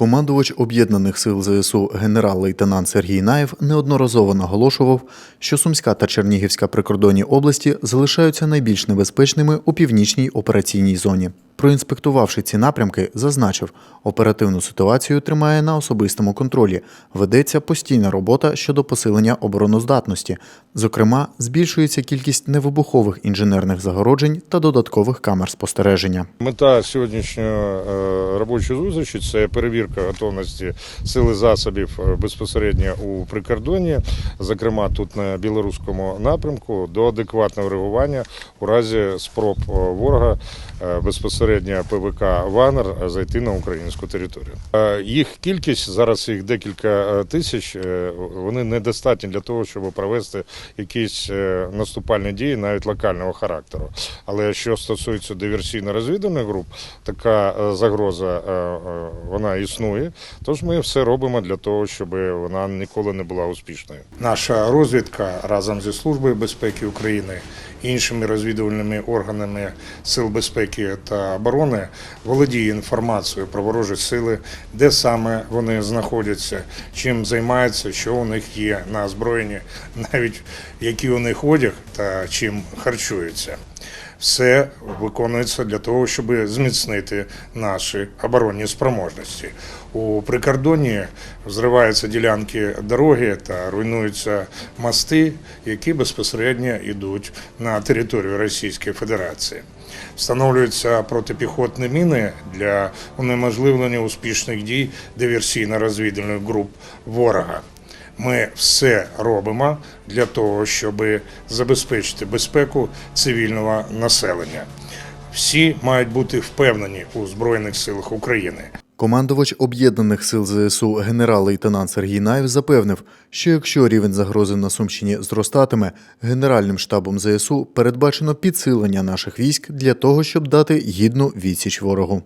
Командувач об'єднаних сил ЗСУ генерал-лейтенант Сергій Наєв неодноразово наголошував, що Сумська та Чернігівська прикордонні області залишаються найбільш небезпечними у північній операційній зоні. Проінспектувавши ці напрямки, зазначив, оперативну ситуацію тримає на особистому контролі. Ведеться постійна робота щодо посилення обороноздатності. Зокрема, збільшується кількість невибухових інженерних загороджень та додаткових камер спостереження. Мета сьогоднішньої е, робочої зустрічі це перевірка готовності сили засобів е, безпосередньо у прикордонні, зокрема тут на білоруському напрямку, до адекватного реагування у разі спроб е, ворога е, безпосередньо ПВК Ванер зайти на українську територію. Е, Їх кількість зараз їх декілька е, тисяч. е, Вони недостатні для того, щоб провести якісь наступальні дії навіть локального характеру. Але що стосується диверсійно-розвідувальних груп, така загроза вона існує. Тож ми все робимо для того, щоб вона ніколи не була успішною. Наша розвідка разом зі Службою безпеки України, іншими розвідувальними органами Сил безпеки та оборони володіє інформацією про ворожі сили, де саме вони знаходяться, чим займаються, що у них є на озброєнні, навіть який у них одяг та чим харчуються. Все виконується для того, щоб зміцнити наші оборонні спроможності. У прикордонні взриваються ділянки дороги та руйнуються мости, які безпосередньо йдуть на територію Російської Федерації. Встановлюються протипіхотні міни для унеможливлення успішних дій диверсійно-розвідувальних груп ворога. Ми все робимо для того, щоб забезпечити безпеку цивільного населення. Всі мають бути впевнені у Збройних силах України. Командувач об'єднаних сил ЗСУ генерал-лейтенант Сергій Наєв запевнив, що якщо рівень загрози на Сумщині зростатиме, Генеральним штабом ЗСУ передбачено підсилення наших військ для того, щоб дати гідну відсіч ворогу.